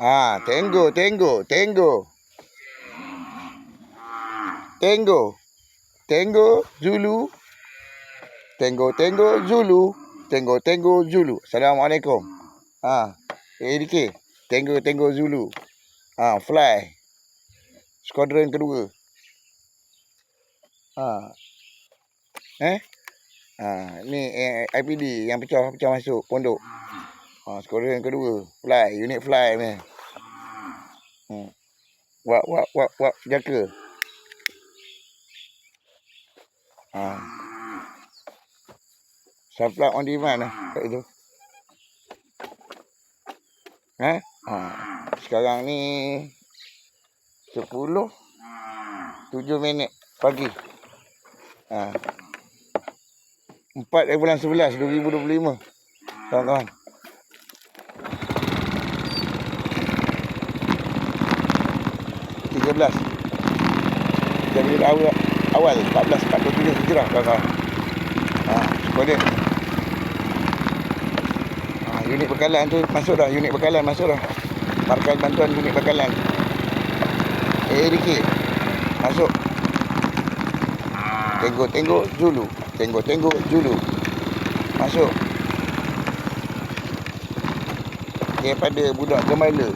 Ah, Tango, Tango, Tango. Tango. Tango, Zulu. Tango, Tango, Zulu. Tango, Tango, Zulu. Assalamualaikum. Ah, ADK. Tango, Tango, Zulu. Ah, fly. Squadron kedua. Ah. Eh? Ah, ni eh, IPD yang pecah pecah masuk pondok. Ah, squadron kedua. Fly, unit fly ni. Hmm. Wak, wak, wak, wak, jaga. Ha. Supply on demand lah kat itu. Ha? Ha. Sekarang ni 10 7 minit pagi. Ha. 4 bulan 11 2025. Kawan-kawan. Tiga belas. Jadi awal awal 14 47 hijrah kawan-kawan ha sekolah ha, unit bekalan tu masuk dah unit bekalan masuk dah. Markas bantuan unit bekalan. ADK masuk. Tengok-tengok Zulu. Tengok-tengok Zulu. Masuk. Daripada budak gembala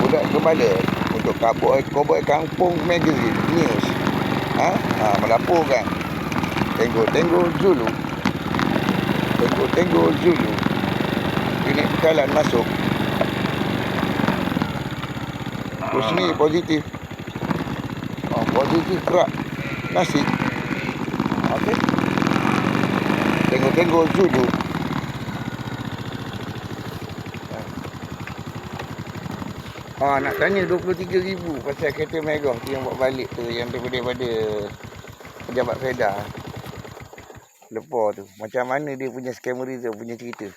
budak gembala untuk kabut koboi kampung magazine news. Ha, ha melaporkan tengok-tengok Zulu. Tengok-tengok Zulu. Unit bekalan masuk. Husni positif. Oh, positif kerak. Nasi. Okey. Tengok-tengok Zulu Ha, nak tanya 23,000 pasal kereta Megah tu yang buat balik tu yang daripada pejabat Feda. Lepas tu. Macam mana dia punya scamerism punya cerita.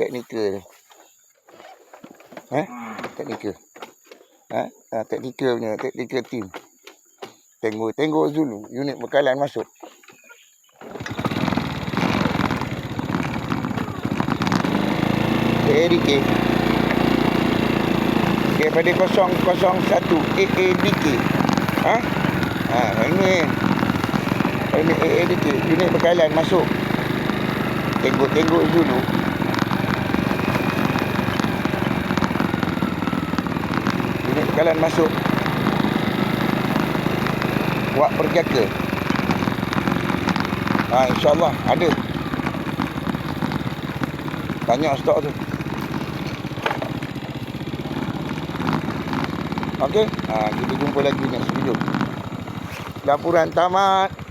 Teknikal tu. Eh? Teknikal. Ha? ha teknikal punya, teknikal team. Tengok, tengok Zulu. Unit bekalan masuk. Very careful daripada 001 AADK. Ha? Ha, ini ini AADK unit bekalan masuk. Tengok-tengok dulu. Unit bekalan masuk. Buat perjaka. Ha, insyaAllah ada. Banyak stok tu. Okey. Ha, kita jumpa lagi next video. Laporan tamat.